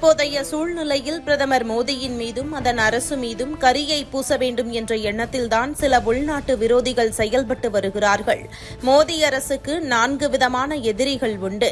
தற்போதைய சூழ்நிலையில் பிரதமர் மோடியின் மீதும் அதன் அரசு மீதும் கரியை பூச வேண்டும் என்ற எண்ணத்தில்தான் சில உள்நாட்டு விரோதிகள் செயல்பட்டு வருகிறார்கள். மோடி அரசுக்கு நான்கு விதமான எதிரிகள் உண்டு.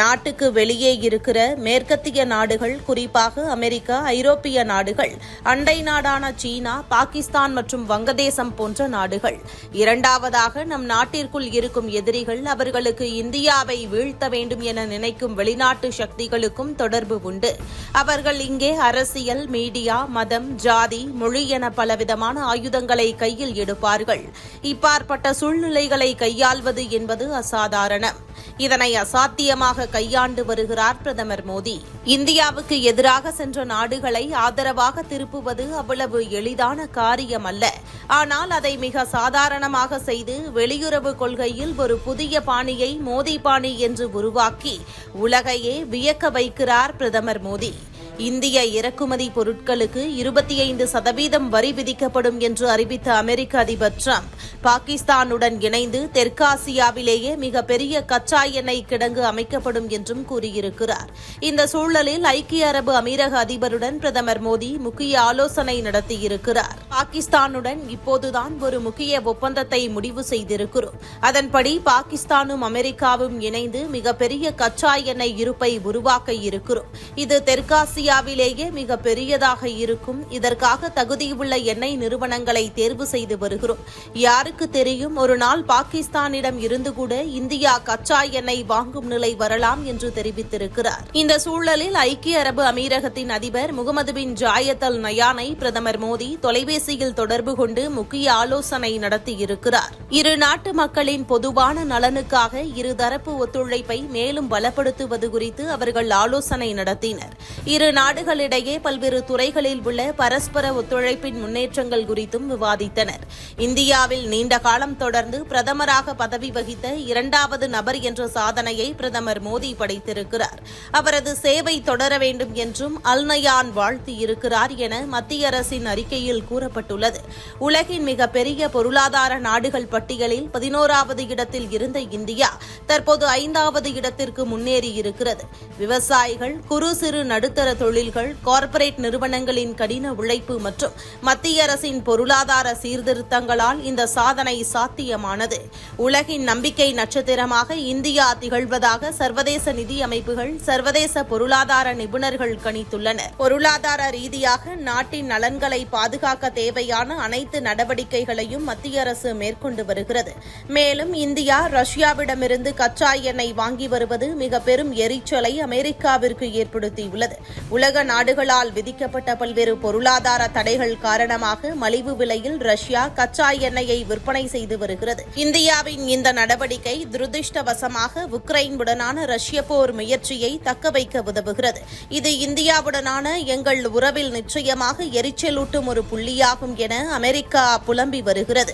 நாட்டுக்கு வெளியே இருக்கிற மேற்கத்திய நாடுகள் குறிப்பாக அமெரிக்கா ஐரோப்பிய நாடுகள் அண்டை நாடான சீனா பாகிஸ்தான் மற்றும் வங்கதேசம் போன்ற நாடுகள். இரண்டாவதாக நம் நாட்டிற்குள் இருக்கும் எதிரிகள் அவர்களுக்கு இந்தியாவை வீழ்த்த வேண்டும் என நினைக்கும் வெளிநாட்டு சக்திகளுக்கும் தொடர்பு உண்டு. அவர்கள் இங்கே அரசியல் மீடியா மதம் ஜாதி மொழி என பலவிதமான ஆயுதங்களை கையில் எடுப்பார்கள். இப்பாற்பட்ட சூழ்நிலைகளை கையாள்வது என்பது அசாதாரணம். இதனை அசாத்தியமாக கையாண்டு வருகிறார் பிரதமர் மோடி. இந்தியாவுக்கு எதிராக சென்ற நாடுகளை ஆதரவாக திருப்புவது அவ்வளவு எளிதான காரியம் அல்ல ஆனால் அதை மிக சாதாரணமாக செய்து வெளியுறவு கொள்கையில் ஒரு புதிய பாணியை மோடி பாணி என்று உருவாக்கி உலகையே வியக்க வைக்கிறார் பிரதமர் மோடி. இந்திய இறக்குமதி பொருட்களுக்கு இருபத்தி ஐந்து சதவீதம் வரி விதிக்கப்படும் என்று அறிவித்த அமெரிக்க அதிபர் டிரம்ப் பாகிஸ்தானுடன் இணைந்து தெற்காசியாவிலேயே மிகப்பெரிய கச்சா எண்ணெய் கிடங்கு அமைக்கப்படும் என்றும் கூறியிருக்கிறார். இந்த சூழலில் ஐக்கிய அரபு அமீரக அதிபருடன் பிரதமர் மோடி முக்கிய ஆலோசனை நடத்தியிருக்கிறார். பாகிஸ்தானுடன் இப்போதுதான் ஒரு முக்கிய ஒப்பந்தத்தை முடிவு செய்திருக்கிறோம். அதன்படி பாகிஸ்தானும் அமெரிக்காவும் இணைந்து மிகப்பெரிய கச்சா எண்ணெய் இருப்பை உருவாக்க இருக்கிறோம். இது தெற்காசிய இந்தியாவிலேயே மிக பெரியதாக இருக்கும். இதற்காக தகுதியுள்ள எண்ணெய் நிறுவனங்களை தேர்வு செய்து வருகிறோம். யாருக்கு தெரியும் ஒரு நாள் பாகிஸ்தானிடம் இருந்து கூட இந்தியா கச்சா எண்ணெய் வாங்கும் நிலை வரலாம் என்று தெரிவித்திருக்கிறார். இந்த சூழலில் ஐக்கிய அரபு அமீரகத்தின் அதிபர் முகமது பின் ஜாயத் அல் நயானை பிரதமர் மோடி தொலைபேசியில் தொடர்பு கொண்டு முக்கிய ஆலோசனை நடத்தியிருக்கிறார். இரு நாட்டு மக்களின் பொதுவான நலனுக்காக இருதரப்பு ஒத்துழைப்பை மேலும் பலப்படுத்துவது குறித்து அவர்கள் ஆலோசனை நடத்தினர். இரு நாடுகளிடையே பல்வேறு துறைகளில் உள்ள பரஸ்பர ஒத்துழைப்பின் முன்னேற்றங்கள் குறித்தும் விவாதித்தனர். இந்தியாவில் நீண்ட காலம் தொடர்ந்து பிரதமராக பதவி வகித்த இரண்டாவது நபர் என்ற சாதனையை பிரதமர் மோடி படைத்திருக்கிறார். அவரது சேவை தொடர வேண்டும் என்றும் அல்நயான் வாழ்த்தியிருக்கிறார் என மத்திய அரசின் அறிக்கையில் கூறப்பட்டுள்ளது. உலகின் மிகப்பெரிய பொருளாதார நாடுகள் பட்டியலில் பதினோராவது இடத்தில் இருந்த இந்தியா தற்போது ஐந்தாவது இடத்திற்கு முன்னேறியிருக்கிறது. விவசாயிகள் குறு சிறு நடுத்தர தொழில்கள் கார்ப்பரேட் நிறுவனங்களின் கடின உழைப்பு மற்றும் மத்திய அரசின் பொருளாதார சீர்திருத்தங்களால் இந்த சாதனை சாத்தியமானது. உலகின் நம்பிக்கை நட்சத்திரமாக இந்தியா திகழ்வதாக சர்வதேச நிதி அமைப்புகள் சர்வதேச பொருளாதார நிபுணர்கள் கணித்துள்ளனர். பொருளாதார ரீதியாக நாட்டின் நலன்களை பாதுகாக்க தேவையான அனைத்து நடவடிக்கைகளையும் மத்திய அரசு மேற்கொண்டு வருகிறது. மேலும் இந்தியா ரஷ்யாவிடமிருந்து கச்சா எண்ணெய் வாங்கி வருவது மிக பெரும் எரிச்சலை அமெரிக்காவிற்கு ஏற்படுத்தியுள்ளது. உலக நாடுகளால் விதிக்கப்பட்ட பல்வேறு பொருளாதார தடைகள் காரணமாக மலிவு விலையில் ரஷ்யா கச்சா எண்ணெயை விற்பனை செய்து வருகிறது. இந்தியாவின் இந்த நடவடிக்கை துரதிருஷ்டவசமாக உக்ரைனுடனான ரஷ்ய போர் முயற்சியை தக்க வைக்க உதவுகிறது. இது இந்தியாவுடனான எங்கள் உறவில் நிச்சயமாக எரிச்சலூட்டும் ஒரு புள்ளியாகும் என அமெரிக்கா புலம்பி வருகிறது.